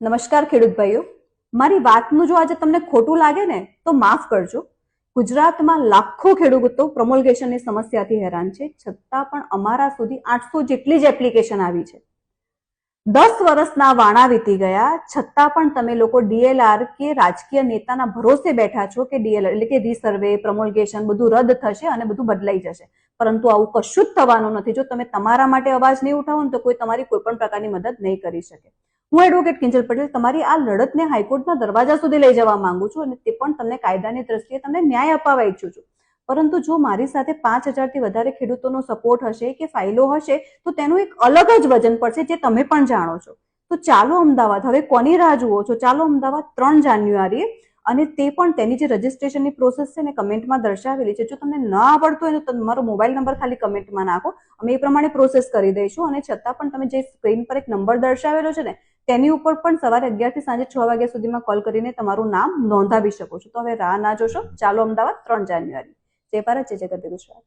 નમસ્કાર ખેડૂત ભાઈઓ. મારી વાતનું જો આજે તમને ખોટું લાગે ને, તો માફ કરજો. ગુજરાતમાં લાખો ખેડૂતો પ્રમોલ્ગેશનની સમસ્યાથી હેરાન છે. છતાં પણ અમારા સુધી આઠસો જેટલી જ એપ્લિકેશન આવી છે. દસ વર્ષના વાણા વીતી ગયા. છતાં પણ તમે લોકો ડીએલઆર કે રાજકીય નેતાના ભરોસે બેઠા છો કે ડીએલઆર એટલે કે રીસર્વે, પ્રમોલ્ગેશન બધું રદ થશે અને બધું બદલાઈ જશે. પરંતુ આવું કશું જ થવાનું નથી. જો તમે તમારા માટે અવાજ નહીં ઉઠાવો ને, તો કોઈ તમારી કોઈ પણ પ્રકારની મદદ નહીં કરી શકે. હું એડવોકેટ કિંજલ પટેલ, તમારી આ લડતને હાઈકોર્ટના દરવાજા સુધી લઈ જવા માંગુ છું અને તે પણ તમને કાયદાની દ્રષ્ટિએ તમને ન્યાય અપાવવા ઈચ્છું છું. પરંતુ જો મારી સાથે પાંચ હજારથી વધારે ખેડૂતોનો સપોર્ટ હશે કે ફાઇલો હશે, તો તેનું એક અલગ જ વજન પડશે જે તમે પણ જાણો છો. તો ચાલો અમદાવાદ, હવે કોની રાહ જુઓ છો? ચાલો અમદાવાદ ત્રણ જાન્યુઆરીએ અને તે પણ તેની જે રજીસ્ટ્રેશનની પ્રોસેસ છે ને કમેન્ટમાં દર્શાવેલી છે. જો તમને ન આવડતું હોય તો તમારો મોબાઈલ નંબર ખાલી કમેન્ટમાં નાખો. અમે એ પ્રમાણે પ્રોસેસ કરી દઈશું અને છતાં પણ તમે જે સ્ક્રીન પર એક નંબર દર્શાવેલો છે ને તેની ઉપર પણ સવારે અગિયારથી સાંજે છ વાગ્યા સુધીમાં કોલ કરીને તમારું નામ નોંધાવી શકો છો. તો હવે રાહ ના જોશો. ચાલો અમદાવાદ ત્રણ જાન્યુઆરી. જય ભારત, જય જગત ગુજરાત.